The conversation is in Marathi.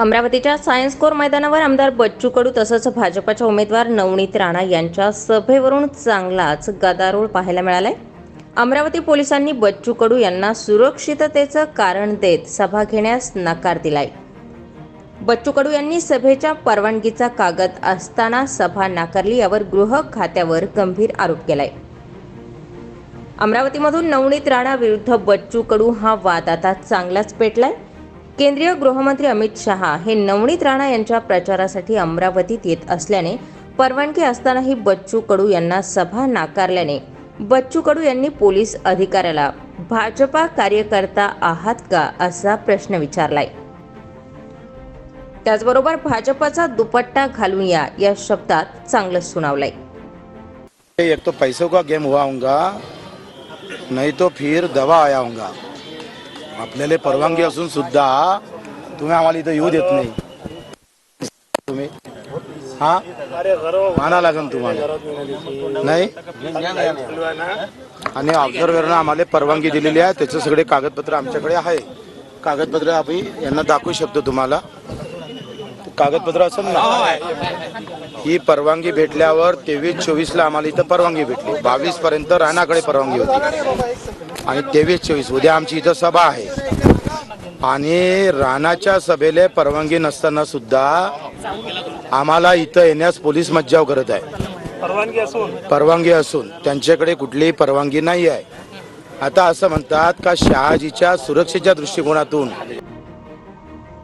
अमरावतीच्या सायन्स कोर मैदानावर आमदार बच्चू कडू तसंच भाजपाच्या उमेदवार नवनीत राणा यांच्या सभेवरून चांगलाच गदारोळ पाहायला मिळालाय. अमरावती पोलिसांनी बच्चू कडू यांना सुरक्षिततेचं कारण देत सभा घेण्यास नकार दिलाय. बच्चू कडू यांनी सभेच्या परवानगीचा कागद असताना सभा नाकारली यावर गृह खात्यावर गंभीर आरोप केलाय. अमरावतीमधून नवनीत राणा विरुद्ध बच्चू कडू हा वाद आता चांगलाच पेटलाय. केंद्रीय गृहमंत्री अमित शहा हे नवनीत राणा यांच्या प्रचारासाठी अमरावतीत येत असल्याने परवानगी असतानाही बच्चू कडू यांना सभा नाकारल्याने बच्चू कडू यांनी पोलीस अधिकाऱ्याला भाजपा कार्यकर्ता आहात का? असा प्रश्न विचारलाय. त्याचबरोबर भाजपचा दुपट्टा घालून या या शब्दात चांगलं सुनावलंय. एक तो पैसों का गेम हुआ होगा नहीं तो फिर दवा आया होगा. आपल्याला परवानगी असून सुद्धा तुम्ही आम्हाला इथं येऊ देत नाही. तुम्ही? हा? माना लागेल तुम्हाला. नाही? आणि ऑब्झर्व्हरनं आम्हाला परवानगी दिलेली आहे. त्याचे सगळे कागदपत्र आमच्याकडे आहे. कागदपत्र आम्ही यांना दाखवू शकतो तुम्हाला. कागदपत्र असेल ना? ही परवानगी भेटल्यावर तेवीस चोवीस ला आम्हाला इथं परवानगी भेटली. बावीस पर्यंत राणाकडे परवानगी होती. आणि तेवीस चोवीस उद्या आमची इथं सभा आहे. आणि राणाच्या सभेला परवानगी नसताना सुद्धा आम्हाला इथं येण्यास पोलीस मज्जाव करत आहे. परवानगी असून? परवानगी असून. त्यांच्याकडे कुठलीही परवानगी नाही आहे. आता असं म्हणतात का शहाजीच्या सुरक्षेच्या दृष्टिकोनातून